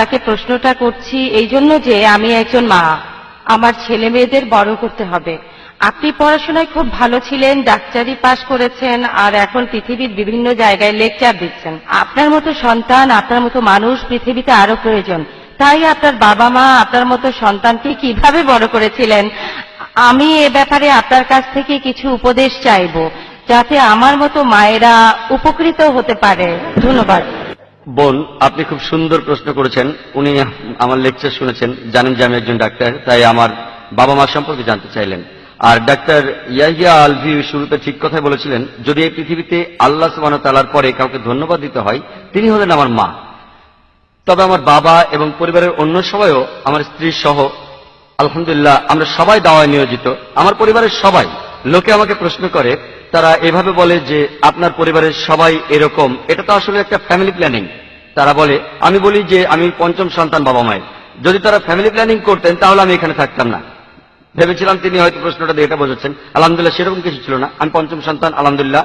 আপনাকে প্রশ্নটা করছি এই জন্য যে আমি একজন মা। আমার ছেলে মেয়েদের বড় করতে হবে। আপনি পড়াশোনায় খুব ভালো ছিলেন, ডাক্তারি পাশ করেছেন, আর এখন পৃথিবীর বিভিন্ন জায়গায় লেকচার দিচ্ছেন। আপনার মতো সন্তান, আপনার মতো মানুষ পৃথিবীতে আরও প্রয়োজন। তাই আপনার বাবা মা, আপনার মতো সন্তানকে কীভাবে বড় করেছিলেন? আমি এ ব্যাপারে আপনার কাছ থেকে কিছু উপদেশ চাইব, যাতে আমার মতো মায়েরা উপকৃত হতে পারে। ধন্যবাদ। বোন, আপনি খুব সুন্দর প্রশ্ন করেছেন। উনি আমার লেকচার শুনেছেন। জানেন যে আমি একজন ডাক্তার, তাই আমার বাবা মা সম্পর্কে জানতে চাইলেন। আর ডাক্তার ইয়াহিয়া আলভি শুরুতে ঠিক কথাই বলেছিলেন, যদি এই পৃথিবীতে আল্লাহ সুবাহ তালার পরে কাউকে ধন্যবাদ দিতে হয়, তিনি হলেন আমার মা। তবে আমার বাবা এবং পরিবারের অন্য সবাইও আমার স্ত্রী সহ, আলহামদুলিল্লাহ, আমরা সবাই দাওয়ায় নিয়োজিত। আমার পরিবারের সবাই লোকে আমাকে প্রশ্ন করে, তারা এভাবে বলে যে আপনার পরিবারের সবাই এরকম। এটা তো আসলে একটা ফ্যামিলি প্ল্যানিং তারা বলে, আমি বলি যে আমি পঞ্চম সন্তান বাবা মায়ের। যদি তারা ফ্যামিলি প্ল্যানিং করতেন, তাহলে আমি এখানে থাকতাম না। ভেবেছিলাম তিনি হয়তো প্রশ্নটা দিয়ে এটা বোঝাচ্ছেন। আলহামদুলিল্লাহ, সেরকম কিছু ছিল না। আমি পঞ্চম সন্তান, আলহামদুলিল্লাহ।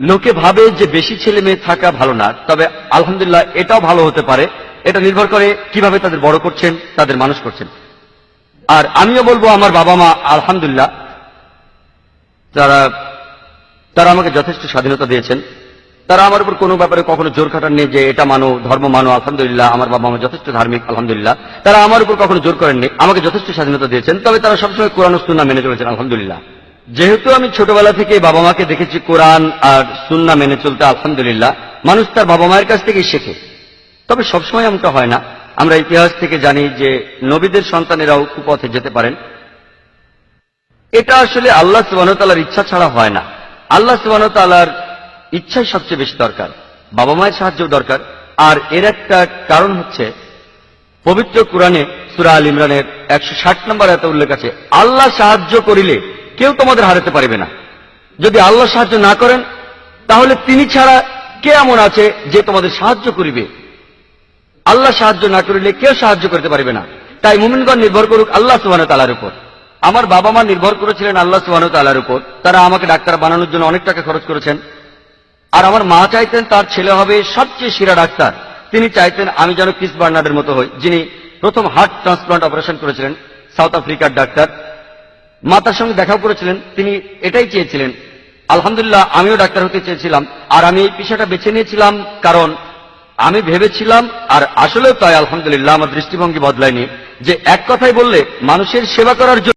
লোকে ভাবে যে বেশি ছেলে মেয়ে থাকা ভালো না, তবে আলহামদুলিল্লাহ এটাও ভালো হতে পারে। এটা নির্ভর করে কীভাবে তাদের বড় করছেন, তাদের মানুষ করছেন। আর আমিও বলব, আমার বাবা মা, আলহামদুলিল্লাহ তারা তারা আমাকে যথেষ্ট স্বাধীনতা দিয়েছেন। তারা আমার উপর কোনো ব্যাপারে কখনো জোর খাটাননি যে এটা মানো, ধর্ম মানো, আলহামদুলিল্লাহ, আমার বাবা মা যথেষ্ট ধার্মিক, আলহামদুলিল্লাহ। তারা আমার উপর কখনো জোর করেননি, আমাকে যথেষ্ট স্বাধীনতা দিয়েছেন। তবে তারা সবসময় কোরআন ও সুন্নাহ মেনে চলেছেন, আলহামদুলিল্লাহ। যেহেতু আমি ছোটবেলা থেকে বাবা মাকে দেখেছি কোরআন আর সুন্না মেনে চলতে, আলহামদুলিল্লাহ, মানুষ তার বাবা মায়ের কাছ থেকেই শেখে। তবে সবসময় এমনটা হয় না। আমরা ইতিহাস থেকে জানি যে নবীদের সন্তানেরাও কুপথে যেতে পারেন। এটা আসলে আল্লাহ সুবাহতালার ইচ্ছা ছাড়া হয় না। আল্লাহ সুবাহতালার ইচ্ছাই সবচেয়ে বেশি দরকার। বাবা মায়ের সাহায্য দরকার। আর এর একটা কারণ হচ্ছে, পবিত্র কোরআনে সুরা আল ইমরানের একশো ষাট নম্বর এত উল্লেখ আছে, আল্লাহ সাহায্য করিলে কেউ তোমাদের হারাতে পারবে না। যদি আল্লাহ সাহায্য না করেন, তাহলে তিনি ছাড়া কে এমন আছে যে তোমাদের সাহায্য করিবে? আল্লাহ সাহায্য না করিলে কেউ সাহায্য করতে পারবে না। তাই মুমিনগণ নির্ভর করুক আল্লাহ সুবাহ তালার উপর। আমার বাবা মা নির্ভর করেছিলেন আল্লাহ সুবাহ তালার উপর। তারা আমাকে ডাক্তার বানানোর জন্য অনেক টাকা খরচ করেছেন। আর আমার মা চাইতেন তার ছেলে হবে সবচেয়ে সেরা ডাক্তার। তিনি চাইতেন আমি যেন ক্রিস বার্নার্ডের মতো হই, যিনি প্রথম হার্ট ট্রান্সপ্লান্ট অপারেশন করেছিলেন, সাউথ আফ্রিকার ডাক্তার। মা তার সঙ্গে দেখাও করেছিলেন, তিনি এটাই চেয়েছিলেন। আলহামদুলিল্লাহ, আমিও ডাক্তার হতে চেয়েছিলাম, আর আমি এই পেশাটা বেছে নিয়েছিলাম, কারণ আমি ভেবেছিলাম, আর আসলেও তাই, আলহামদুলিল্লাহ, আমার দৃষ্টিভঙ্গি বদলায়নি, যে এক কথাই বললে মানুষের সেবা করার জন্য